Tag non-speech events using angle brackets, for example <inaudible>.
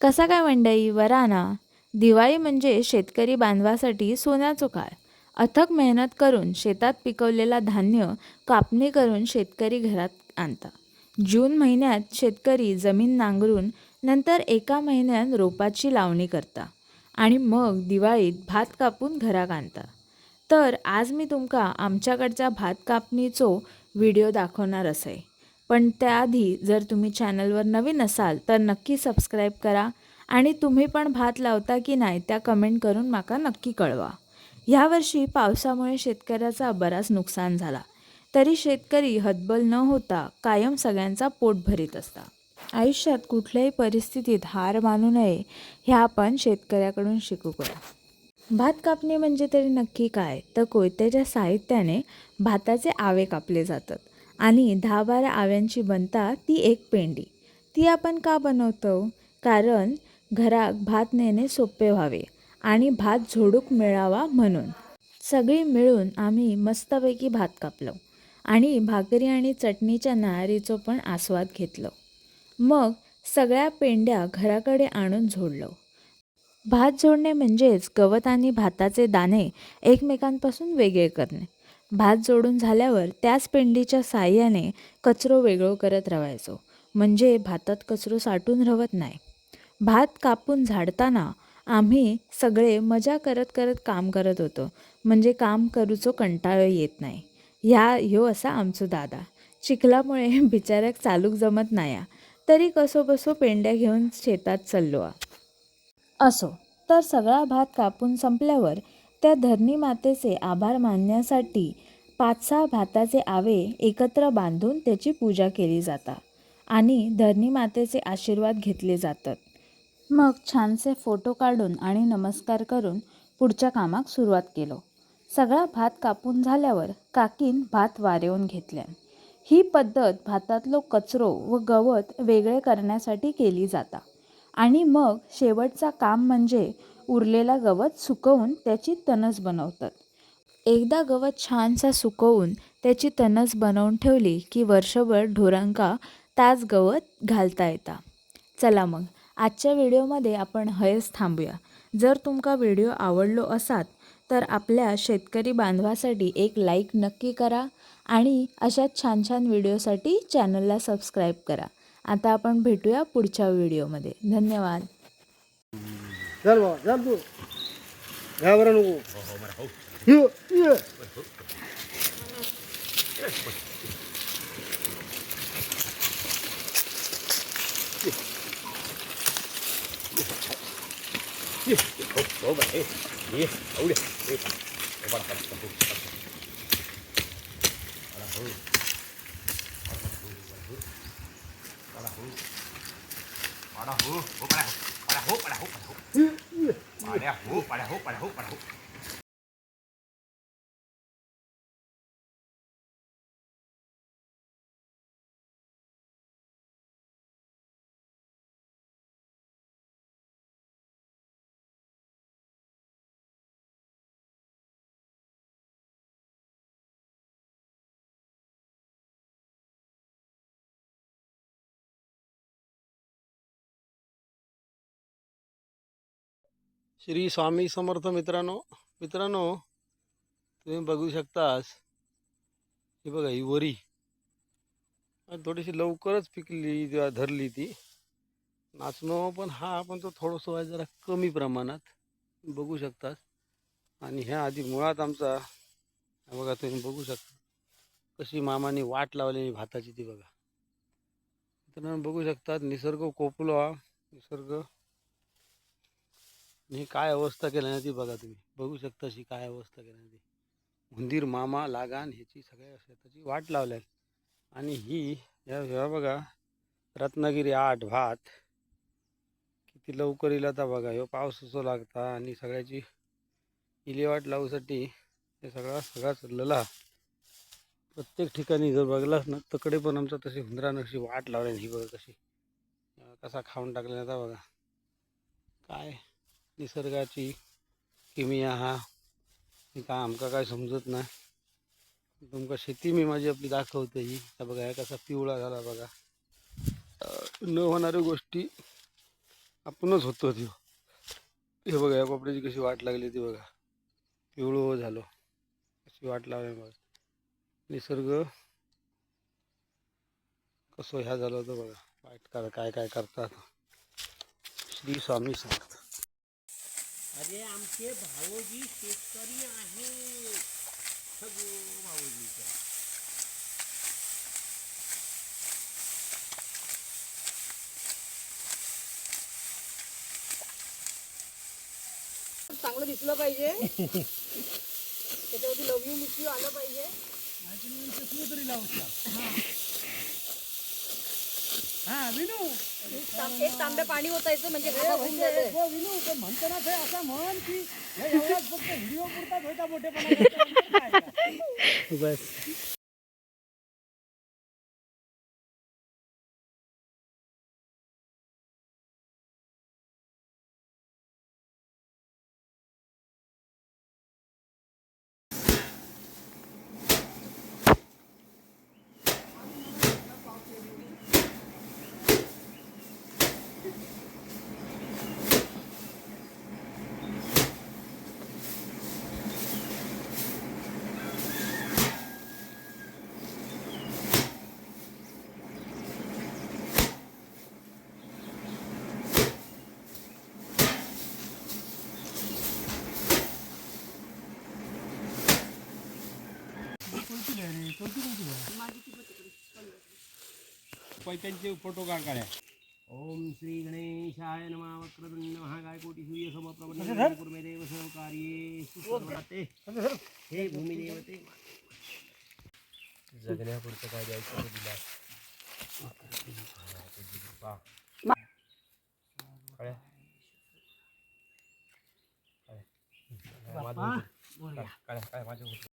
कसा काय मंडई? वरा ना. दिवाळी म्हणजे शेतकरी बांधवासाठी सोन्याचो काळ. अथक मेहनत करून शेतात पिकवलेला धान्य कापणी करून शेतकरी घरात आणता. जून महिन्यात शेतकरी जमीन नांगरून नंतर एका महिन्यात रोपाची लावणी करता आणि मग दिवाळीत भात कापून घरात आणता. तर आज मी तुमका आमच्याकडचा भात कापणीचो व्हिडिओ दाखवणार असे. पण त्याआधी जर तुम्ही चॅनलवर नवीन असाल तर नक्की सबस्क्राईब करा आणि तुम्ही पण भात लावता की नाही त्या कमेंट करून माका नक्की कळवा. ह्यावर्षी पावसामुळे शेतकऱ्याचा बराच नुकसान झाला. तरी शेतकरी हतबल न होता कायम सगळ्यांचा पोट भरीत असता. आयुष्यात कुठल्याही परिस्थितीत हार मानू नये हे आपण शेतकऱ्याकडून शिकू करा. भात कापणे म्हणजे तरी नक्की काय? तर कोयत्याच्या साहित्याने भाताचे आवे कापले जातात. आणि दहा बारा आव्यांची बनता ती एक पेंडी. ती आपण का बनवतो? कारण घरात भात नेणे सोपे व्हावे आणि भात झोडूक मिळावा म्हणून. सगळी मिळून आम्ही मस्तपैकी भात कापलो आणि भाकरी आणि चटणीच्या नारीचो पण आस्वाद घेतलो. मग सगळ्या पेंड्या घराकडे आणून झोडलो. भात जोडणे म्हणजेच गवत आणि भाताचे दाणे एकमेकांपासून वेगळे करणे. भात जोडून झाल्यावर त्याच पेंडीच्या साह्याने कचरो वेगळो करत राहायचो म्हणजे भातात कचरो साठून राहत नाही. भात कापून झाडताना आम्ही सगळे मजा करत करत काम करत होतो. म्हणजे काम करूचो कंटाळो येत नाही. ह्या ह्यो असा आमचो दादा. चिखलामुळे <laughs> बिचाऱ्याक चालूक जमत नाही तरी कसो बसो पेंड्या घेऊन शेतात चाललो असो तर सगळा भात कापून संपल्यावर त्या धरणी मातेचे आभार मानण्यासाठी पाच सहा भाताचे आवे एकत्र बांधून त्याची पूजा केली जाता आणि धरणी मातेचे आशीर्वाद घेतले जातात. मग छानसे फोटो काढून आणि नमस्कार करून पुढच्या कामाक सुरुवात केलो. सगळा भात कापून झाल्यावर काकीन भात वारेवून घेतल्यान ही पद्धत भातातलो कचरो व गवत वेगळे करण्यासाठी केली जाता आणि मग शेवटचा काम म्हणजे उरलेला गवत सुकवून त्याची तणस बनवतात. एकदा गवत छानसा सुकवून त्याची तणस बनवून ठेवली की वर्षभर ढोरांका ताज गवत घालता येता. चला मग आजच्या व्हिडिओमध्ये आपण हयच थांबूया. जर तुमका व्हिडिओ आवडलो असात तर आपल्या शेतकरी बांधवासाठी एक लाईक नक्की करा आणि अशाच छान छान व्हिडिओसाठी चॅनलला सबस्क्राईब करा. आता आपण भेटूया पुढच्या व्हिडिओमध्ये. धन्यवाद. चल बाबा चल तू घाबरा नको ये, ये. પાડ્યા હું પાડ્યા હું પાડ્યા હું પાડ્યા હું श्री स्वामी समर्थ मित्रांनो मित्रांनो तुम्ही बघू शकतास ही बघा ही वरी. थोडीशी लवकरच पिकली किंवा धरली ती. नाचणं पण हा पण तो थोडंसं आहे जरा कमी प्रमाणात. बघू शकतात आणि ह्या आधी मुळात आमचा बघा तुम्ही बघू शकता. कशी मामाने वाट लावलेली भाताची ती बघा. मित्रांनो बघू शकतात निसर्ग कोपलो हा निसर्ग ही काय अवस्था केली ना ती बघा तुम्ही. बघू शकता अशी काय अवस्था केली ना ती हुंदीर मामा लागान ह्याची सगळ्या शेताची वाट लावल्या आणि ही या ह्या बघा रत्नागिरी आठ भात. किती लवकर येईल आता बघा. ह्यो पाऊस असो लागता आणि सगळ्याची इलेवाट लावूसाठी हे सगळा सगळा चाललेला प्रत्येक ठिकाणी जर बघलास ना तकडे पण आमचा तशी हुंदरानं अशी वाट लावली ही बघा कशी. कसा खाऊन टाकला आता बघा. काय? निसर्गाची किमिया हा हे काय आमका काय समजत नाही. तुमका शेती मी माझी आपली दाखवते ही. बघा ह्या कसा पिवळा झाला बघा. न होणाऱ्या गोष्टी आपणच होतो ती हे बघा या कोपड्याची कशी वाट लागली ती बघा. पिवळं हो झालो. अशी वाट लागली बघा. निसर्ग कसं ह्या झालं होतं बघा. वाईट काय काय करतात. श्री स्वामी समर्थ अरे आमचे भावोजी शेतकरी आहेत. सगळे चांगलं दिसलं पाहिजे. त्याच्यावरती लव यू मिस यू आलं पाहिजे हा विनू. एक तांब- एक तांब्या पाणी ओतायचं म्हणजे होऊन जायचंय. हो विनू ते म्हणताना ते असं म्हण की हे एवढाच फक्त व्हिडिओ पुरताच होता मोठेपणा बस. पैशांचे फोटो काढ काढ्या. ओम श्री गणेशाय नमः वक्रतुंड महाकाय कोटी सूर्य समप्रभा कुर्मेदेव सहकार्ये सुप्रभाते. हे भूमिदेवते. जगण्यापुरतं काय द्यायचं दिला. कळ्या? कळ्या? माझं